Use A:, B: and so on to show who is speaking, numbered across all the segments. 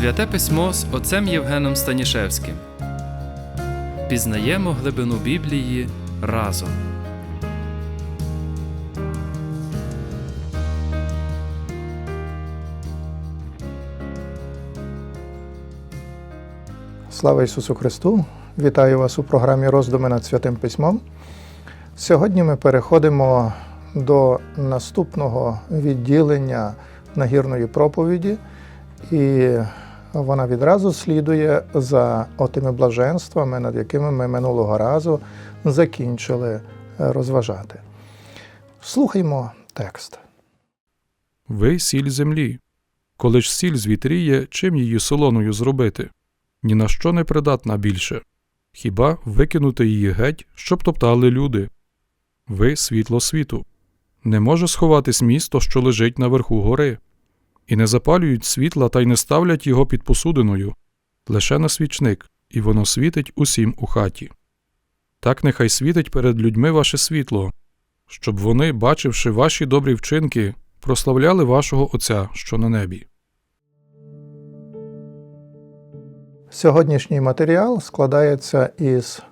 A: Святе письмо з отцем Євгеном Станішевським. Пізнаємо глибину Біблії разом.
B: Слава Ісусу Христу! Вітаю вас у програмі Роздуми над Святим Письмом. Сьогодні ми переходимо до наступного відділення нагірної проповіді, і вона відразу слідує за отими блаженствами, над якими ми минулого разу закінчили розважати. Слухаймо текст.
C: Ви сіль землі. Коли ж сіль звітріє, чим її солоною зробити? Ні на що не придатна більше. Хіба викинути її геть, щоб топтали люди? Ви світло світу. Не може сховатись місто, що лежить наверху гори, і не запалюють світла та й не ставлять його під посудиною, лише на свічник, і воно світить усім у хаті. Так нехай світить перед людьми ваше світло, щоб вони, бачивши ваші добрі вчинки, прославляли вашого Отця, що на небі.
B: Сьогоднішній матеріал складається із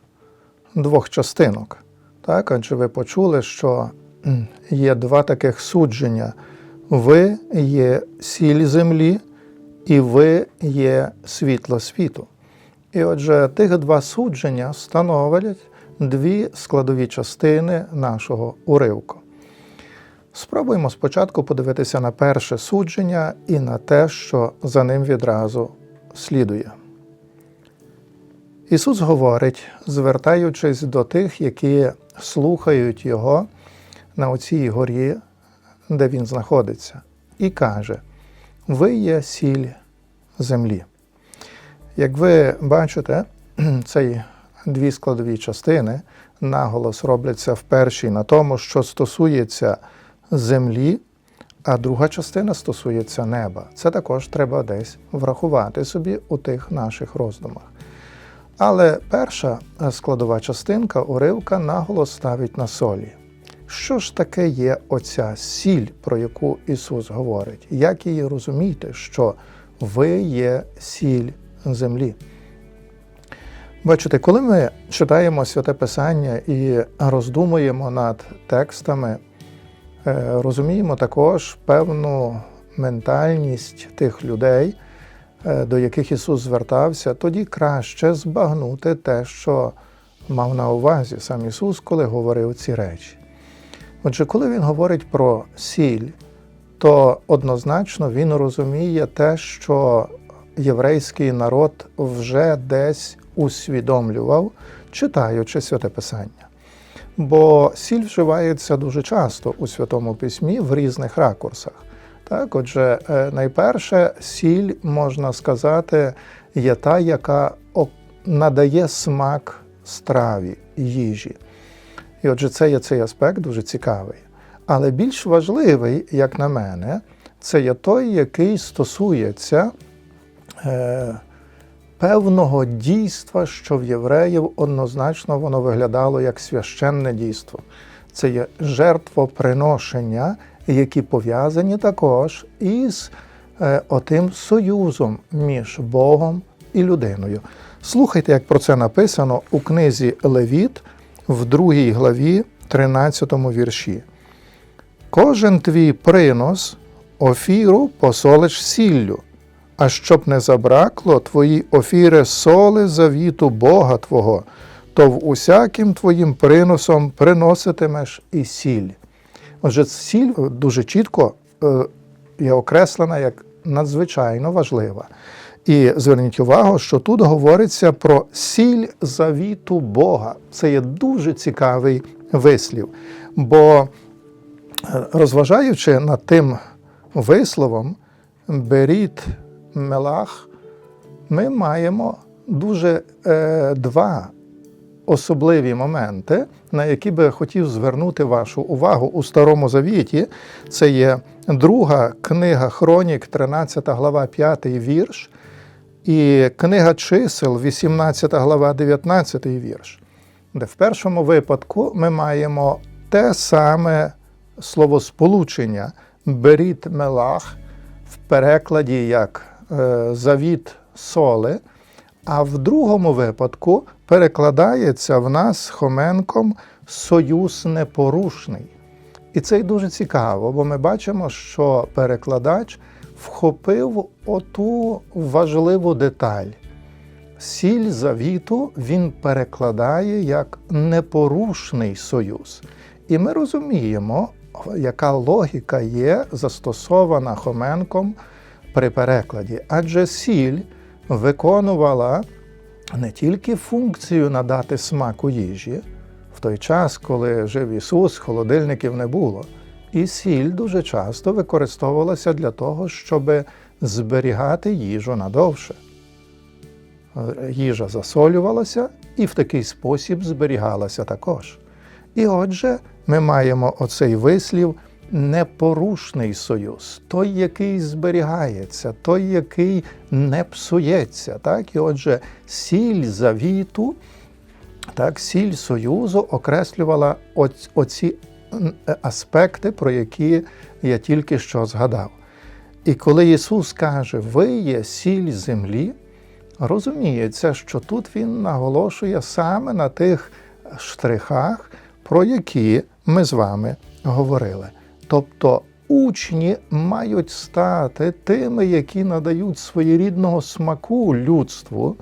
B: двох частинок. Так, адже ви почули, що є два таких судження: ви є сіль землі, і ви є світло світу. І отже, тих два судження становлять дві складові частини нашого уривку. Спробуємо спочатку подивитися на перше судження і на те, що за ним відразу слідує. Ісус говорить, звертаючись до тих, які слухають Його на оцій горі, де Він знаходиться, і каже: Ви є сіль землі. Як ви бачите, цей дві складові частини наголос робляться в першій на тому, що стосується землі, а друга частина стосується неба. Це також треба десь врахувати собі у тих наших роздумах. Але перша складова частинка уривка наголос ставить на солі. Що ж таке є оця сіль, про яку Ісус говорить? Як її розуміти, що ви є сіль землі? Бачите, коли ми читаємо святе Писання і роздумуємо над текстами, е, розуміємо також певну ментальність тих людей, е, до яких Ісус звертався, тоді краще збагнути те, що мав на увазі сам Ісус, коли говорив ці речі. Отже, коли Він говорить про сіль, то однозначно Він розуміє те, що єврейський народ вже десь усвідомлював, читаючи святе Писання. Бо сіль вживається дуже часто у Святому Письмі в різних ракурсах. Так, отже, е, найперше, сіль, можна сказати, є та, яка надає смак страві, їжі. І отже, це є цей аспект дуже цікавий. Але більш важливий, як на мене, це є той, який стосується е, певного дійства, що в євреїв однозначно воно виглядало як священне дійство. Це є жертвоприношення, які пов'язані також із е, отим союзом між Богом і людиною. Слухайте, як про це написано у книзі Левіт в другій главі, 13 вірші. Кожен твій принос, офіру посолиш сіллю, а щоб не забракло твої офіри соли завіту Бога Твого, то в усяким твоїм приносом приноситимеш і сіль. Отже, сіль дуже чітко е, є окреслена як надзвичайно важлива. І зверніть увагу, що тут говориться про сіль завіту Бога. Це є дуже цікавий вислів. Бо е, розважаючи над тим висловом, беріть мелах, ми маємо дуже е, два особливі моменти, на які би хотів звернути вашу увагу у Старому Завіті. Це є друга книга Хронік, 13 глава, 5 вірш, і книга чисел, 18 глава, 19 вірш, де в першому випадку ми маємо те саме словосполучення беріть мелах в перекладі як е, завіт соли, а в другому випадку перекладається в нас Хоменком союз непорушний. І це й дуже цікаво, бо ми бачимо, що перекладач вхопив оту важливу деталь. Сіль завіту він перекладає як непорушний союз. І ми розуміємо, яка логіка є застосована Хоменком при перекладі. Адже сіль виконувала не тільки функцію надати смаку їжі, в той час, коли жив Ісус, холодильників не було. І сіль дуже часто використовувалася для того, щоб зберігати їжу надовше. Їжа засолювалася і в такий спосіб зберігалася також. І отже, ми маємо оцей вислів непорушний союз, той, який зберігається, той, який не псується. Так? І отже, сіль завіту, так, сіль союзу окреслювала оці аспекти, про які я тільки що згадав. І коли Ісус каже, ви є сіль землі, розуміється, що тут Він наголошує саме на тих штрихах, про які ми з вами говорили. Тобто учні мають стати тими, які надають своєрідного смаку людству,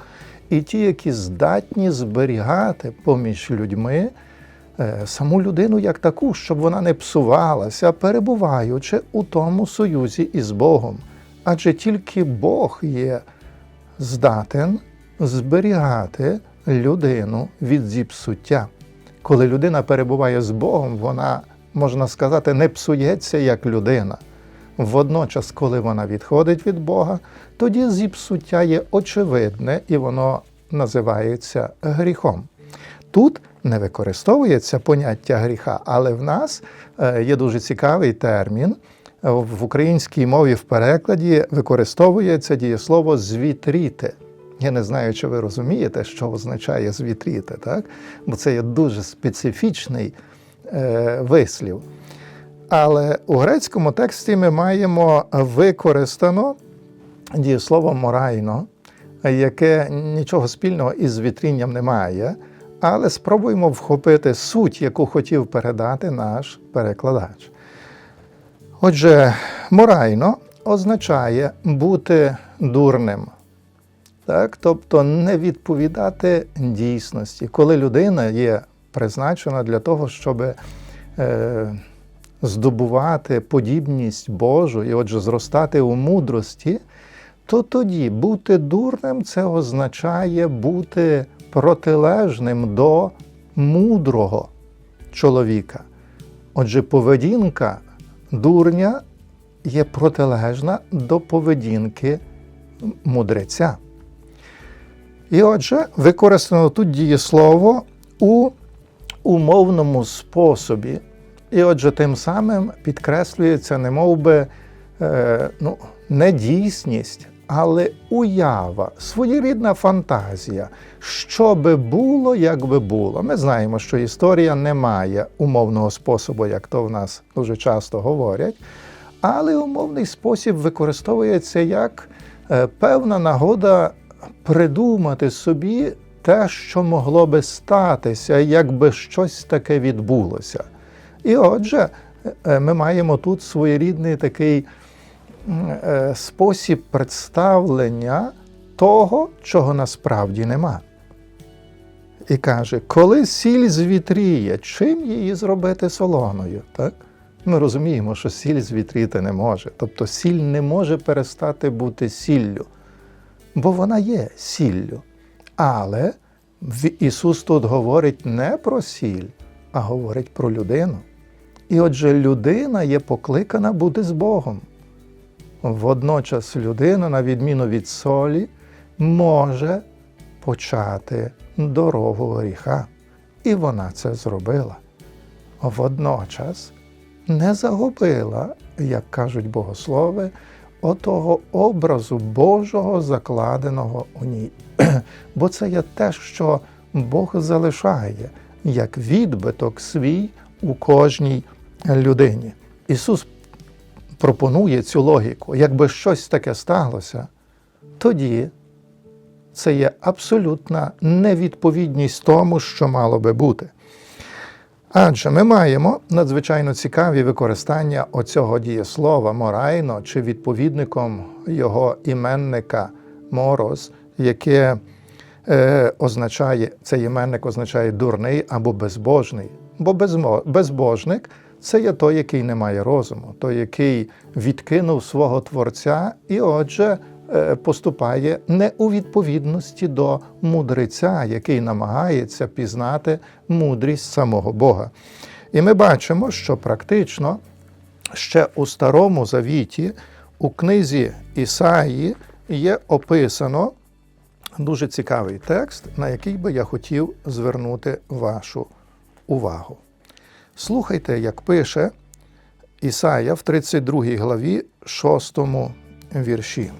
B: і ті, які здатні зберігати поміж людьми саму людину як таку, щоб вона не псувалася, перебуваючи у тому союзі із Богом. Адже тільки Бог є здатен зберігати людину від зіпсуття. Коли людина перебуває з Богом, вона, можна сказати, не псується як людина. Водночас, коли вона відходить від Бога, тоді зіпсуття є очевидне і воно називається гріхом. Тут не використовується поняття гріха, але в нас е, є дуже цікавий термін. В українській мові в перекладі використовується дієслово звітріти. Я не знаю, чи ви розумієте, що означає звітріти, так? бо це є дуже специфічний е, вислів. Але у грецькому тексті ми маємо використано дієслово морайно, яке нічого спільного із вітрінням не має, але спробуємо вхопити суть, яку хотів передати наш перекладач. Отже, морайно означає бути дурним. Так? Тобто не відповідати дійсності. Коли людина є призначена для того, щоб е, здобувати подібність Божу і отже зростати у мудрості, то тоді бути дурним це означає бути протилежним до мудрого чоловіка. Отже, поведінка дурня є протилежна до поведінки мудреця. І отже, використано тут дієслово у умовному способі. І отже, тим самим підкреслюється не мов би, е, ну, не дійсність, але уява, своєрідна фантазія, що би було, як би було. Ми знаємо, що історія не має умовного способу, як то в нас дуже часто говорять, але умовний спосіб використовується як е, певна нагода придумати собі те, що могло би статися, якби щось таке відбулося. І отже, е, ми маємо тут своєрідний такий е, спосіб представлення того, чого насправді нема. І каже, коли сіль звітріє, чим її зробити солоною? Так? Ми розуміємо, що сіль звітріти не може. Тобто сіль не може перестати бути сіллю, бо вона є сіллю. Але Ісус тут говорить не про сіль, а говорить про людину. І отже, людина є покликана бути з Богом. Водночас людина, на відміну від солі, може почати дорогу гріха. І вона це зробила. Водночас не загубила, як кажуть богослови, отого образу Божого, закладеного у ній. Бо це є те, що Бог залишає як відбиток свій у кожній людині. Ісус пропонує цю логіку. Якби щось таке сталося, тоді це є абсолютна невідповідність тому, що мало би бути. Адже ми маємо надзвичайно цікаві використання оцього дієслова морайно чи відповідником його іменника морос, яке е, означає, цей іменник означає дурний або безбожний. Бо безбожник це є той, який не має розуму, той, який відкинув свого Творця і, отже, е, поступає не у відповідності до мудреця, який намагається пізнати мудрість самого Бога. І ми бачимо, що практично ще у Старому Завіті, у книзі Ісаї, є описано дуже цікавий текст, на який би я хотів звернути вашу увагу. Слухайте, як пише Ісая в 32 главі, 6 вірші.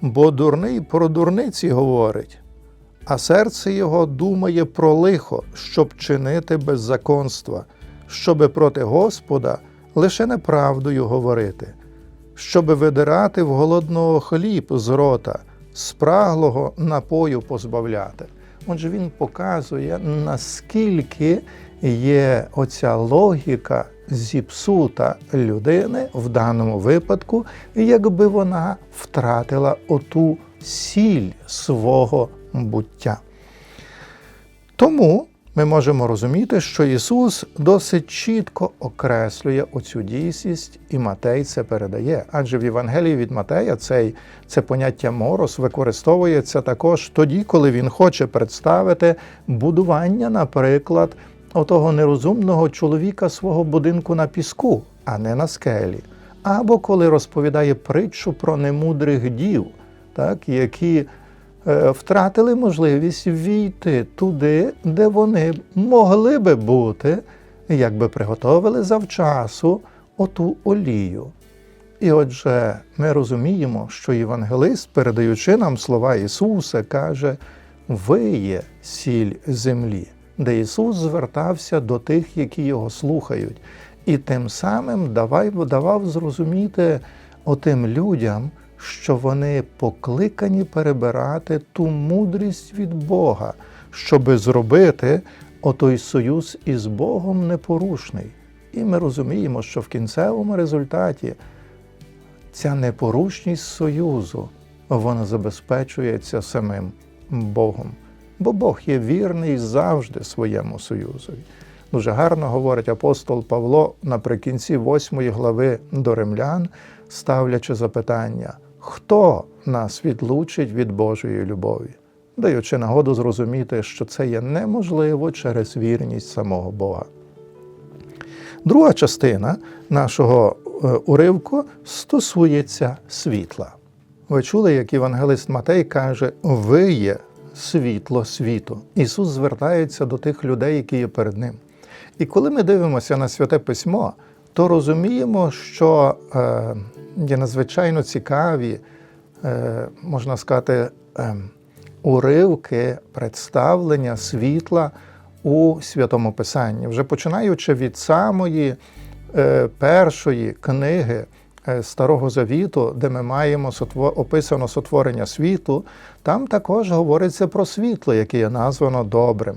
B: Бо дурний про дурниці говорить, а серце його думає про лихо, щоб чинити беззаконства, щоби проти Господа лише неправдою говорити, щоби видирати в голодного хліб з рота, спраглого напою позбавляти. Отже, він показує, наскільки є оця логіка зіпсута людини в даному випадку, якби вона втратила оту сіль свого буття. Тому ми можемо розуміти, що Ісус досить чітко окреслює оцю дійсність, і Матей це передає. Адже в Євангелії від Матея цей, це поняття морос використовується також тоді, коли він хоче представити будування, наприклад, отого нерозумного чоловіка свого будинку на піску, а не на скелі. Або коли розповідає притчу про немудрих дів, так, які е, втратили можливість війти туди, де вони могли би бути, якби приготовили завчасу оту олію. І отже, ми розуміємо, що євангелист, передаючи нам слова Ісуса, каже: Ви є сіль землі, де Ісус звертався до тих, які його слухають, і тим самим давав зрозуміти отим людям, що вони покликані перебирати ту мудрість від Бога, щоби зробити отой союз із Богом непорушний. І ми розуміємо, що в кінцевому результаті ця непорушність союзу вона забезпечується самим Богом. Бо Бог є вірний завжди своєму союзові. Дуже гарно говорить апостол Павло наприкінці 8 глави до римлян, ставлячи запитання, хто нас відлучить від Божої любові, даючи нагоду зрозуміти, що це є неможливо через вірність самого Бога. Друга частина нашого е, уривку стосується світла. Ви чули, як євангелист Матей каже: Ви є світло світу. Ісус звертається до тих людей, які є перед Ним. І коли ми дивимося на святе письмо, то розуміємо, що е, є надзвичайно цікаві, е, можна сказати, е, уривки представлення світла у святому Писанні, вже починаючи від самої першої книги Старого Завіту, де ми маємо описано сотворення світу, там також говориться про світло, яке є названо добрим.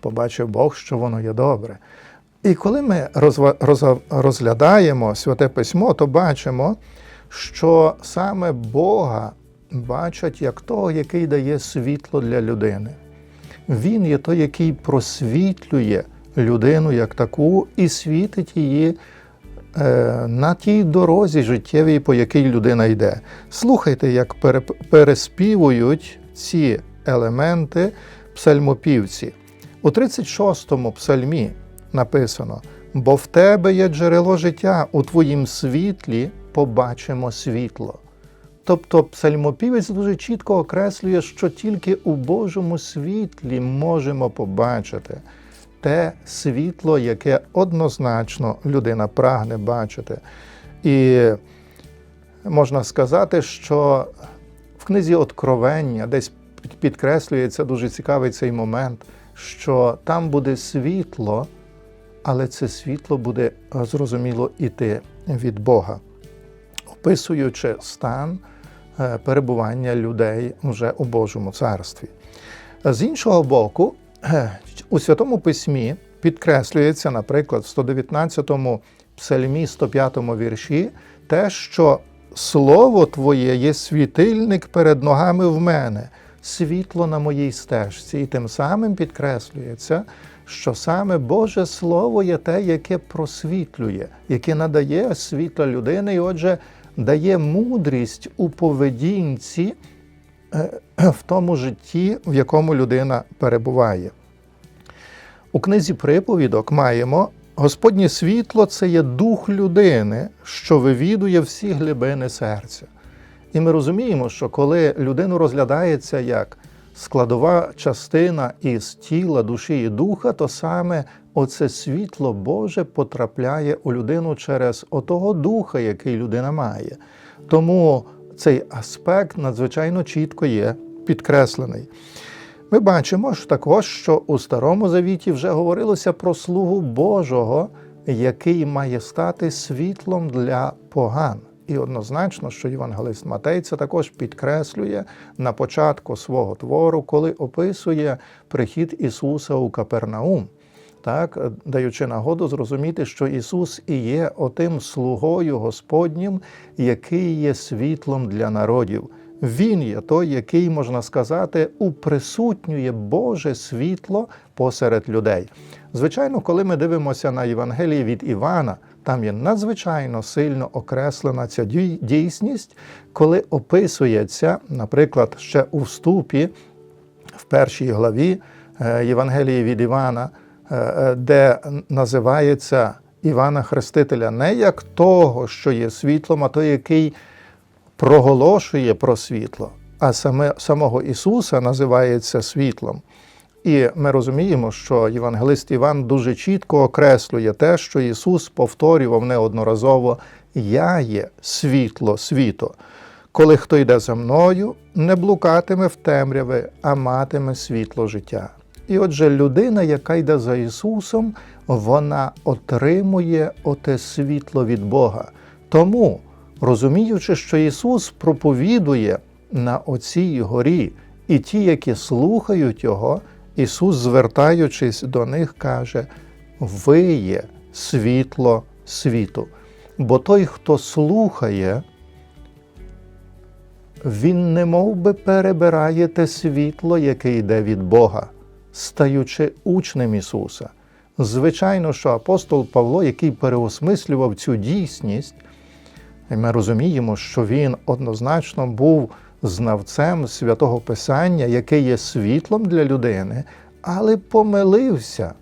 B: Побачив Бог, що воно є добре. І коли ми розглядаємо Святе Письмо, то бачимо, що саме Бога бачать як того, який дає світло для людини. Він є той, який просвітлює людину як таку і світить її е, на тій дорозі життєвій, по якій людина йде. Слухайте, як переспівують ці елементи псальмопівці. У 36-му псальмі написано: бо в тебе є джерело життя, у твоїм світлі побачимо світло. Тобто псальмопівець дуже чітко окреслює, що тільки у Божому світлі можемо побачити те світло, яке однозначно людина прагне бачити. І можна сказати, що в книзі Откровення десь підкреслюється дуже цікавий цей момент, що там буде світло, але це світло буде зрозуміло іти від Бога описуючи стан е, перебування людей вже у Божому царстві. З іншого боку, у Святому Письмі підкреслюється, наприклад, в 119-му псальмі, 105-му вірші, те, що Слово Твоє є світильник перед ногами в мене, світло на моїй стежці. І тим самим підкреслюється, що саме Боже Слово є те, яке просвітлює, яке надає світло людини, і отже, дає мудрість у поведінці е, в тому житті, в якому людина перебуває. У книзі приповідок маємо Господнє світло це є дух людини, що вивідує всі глибини серця. І ми розуміємо, що коли людину розглядається як складова частина із тіла, душі і духа, то саме оце світло Боже потрапляє у людину через отого духа, який людина має. Тому цей аспект надзвичайно чітко є підкреслений. Ми бачимо ж також, що у Старому Завіті вже говорилося про слугу Божого, який має стати світлом для поган. І однозначно, що євангелист Матей це також підкреслює на початку свого твору, коли описує прихід Ісуса у Капернаум, так, даючи нагоду зрозуміти, що Ісус і є отим слугою Господнім, який є світлом для народів. Він є той, який, можна сказати, уприсутнює Боже світло посеред людей. Звичайно, коли ми дивимося на Євангелії від Івана, там є надзвичайно сильно окреслена ця дійсність, коли описується, наприклад, ще у вступі в першій главі е, Євангелії від Івана, е, е, де називається Івана Хрестителя не як того, що є світлом, а той, який проголошує про світло, а саме самого Ісуса називається світлом. І ми розуміємо, що євангелист Іван дуже чітко окреслює те, що Ісус повторював неодноразово: Я є світло світу. Коли хто йде за мною, не блукатиме в темряви, а матиме світло життя. І отже, людина, яка йде за Ісусом, вона отримує оте світло від Бога. Тому, розуміючи, що Ісус проповідує на оцій горі, і ті, які слухають Його, Ісус, звертаючись до них, каже: Ви є світло світу. Бо той, хто слухає, він не мов би перебирає те світло, яке йде від Бога, стаючи учнем Ісуса. Звичайно, що апостол Павло, який переосмислював цю дійсність, і ми розуміємо, що він однозначно був знавцем святого Писання, яке є світлом для людини, але помилився,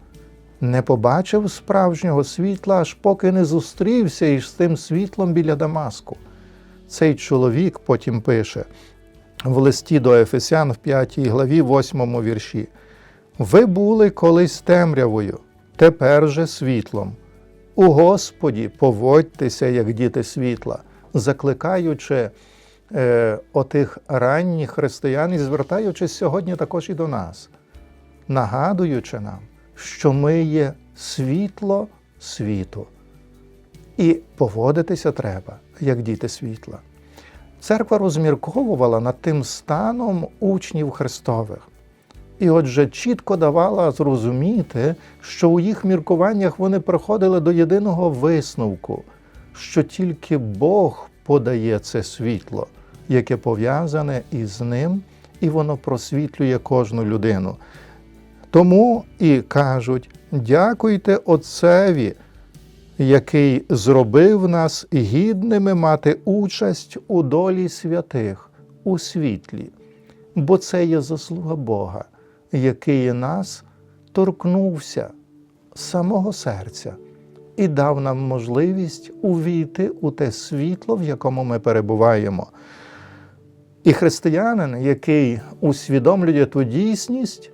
B: не побачив справжнього світла, аж поки не зустрівся із тим світлом біля Дамаску. Цей чоловік потім пише в листі до Ефесян в 5 главі, 8 вірші: Ви були колись темрявою, тепер же світлом. У Господі поводьтеся, як діти світла, закликаючи е, отих ранніх християн і звертаючись сьогодні також і до нас, нагадуючи нам, що ми є світло світу. І поводитися треба, як діти світла. Церква розмірковувала над тим станом учнів Христових. І отже, чітко давала зрозуміти, що у їх міркуваннях вони приходили до єдиного висновку, що тільки Бог подає це світло, яке пов'язане із ним, і воно просвітлює кожну людину. Тому і кажуть: дякуйте Отцеві, який зробив нас гідними мати участь у долі святих, у світлі, бо це є заслуга Бога, який нас торкнувся самого серця і дав нам можливість увійти у те світло, в якому ми перебуваємо. І християнин, який усвідомлює ту дійсність,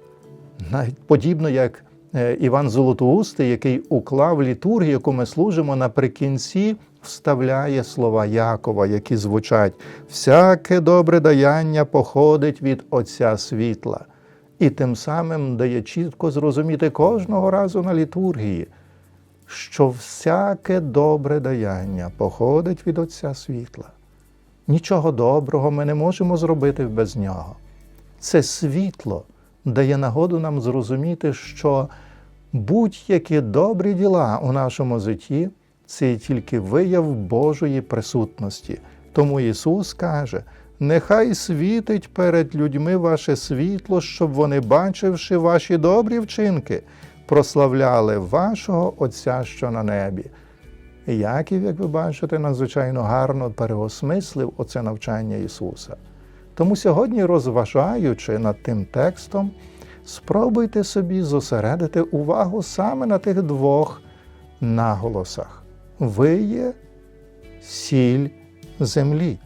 B: навіть подібно як е, Іван Золотоустий, який уклав літургію, яку ми служимо наприкінці, вставляє слова Якова, які звучать: всяке добре даяння походить від Отця світла. І тим самим дає чітко зрозуміти кожного разу на літургії, що всяке добре даяння походить від Отця світла. Нічого доброго ми не можемо зробити без нього. Це світло дає нагоду нам зрозуміти, що будь-які добрі діла у нашому житті це є тільки вияв Божої присутності. Тому Ісус каже: нехай світить перед людьми ваше світло, щоб вони, бачивши ваші добрі вчинки, прославляли вашого Отця, що на небі. Яків, як ви бачите, надзвичайно гарно переосмислив оце навчання Ісуса. Тому сьогодні, розважаючи над тим текстом, спробуйте собі зосередити увагу саме на тих двох наголосах. Ви є сіль землі,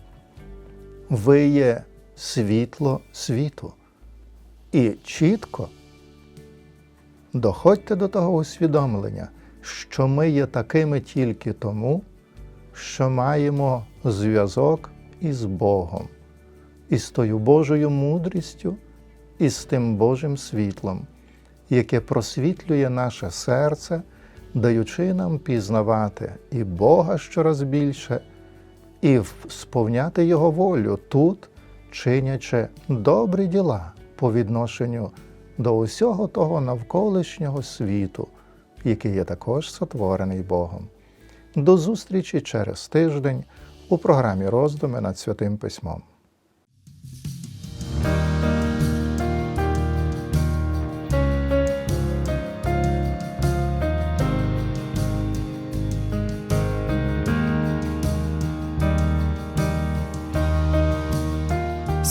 B: ви є світло світу. І чітко доходьте до того усвідомлення, що ми є такими тільки тому, що маємо зв'язок із Богом, із тою Божою мудрістю, і з тим Божим світлом, яке просвітлює наше серце, даючи нам пізнавати і Бога щораз більше, і сповняти Його волю тут, чинячи добрі діла по відношенню до усього того навколишнього світу, який є також сотворений Богом. До зустрічі через тиждень у програмі роздуми над Святим Письмом.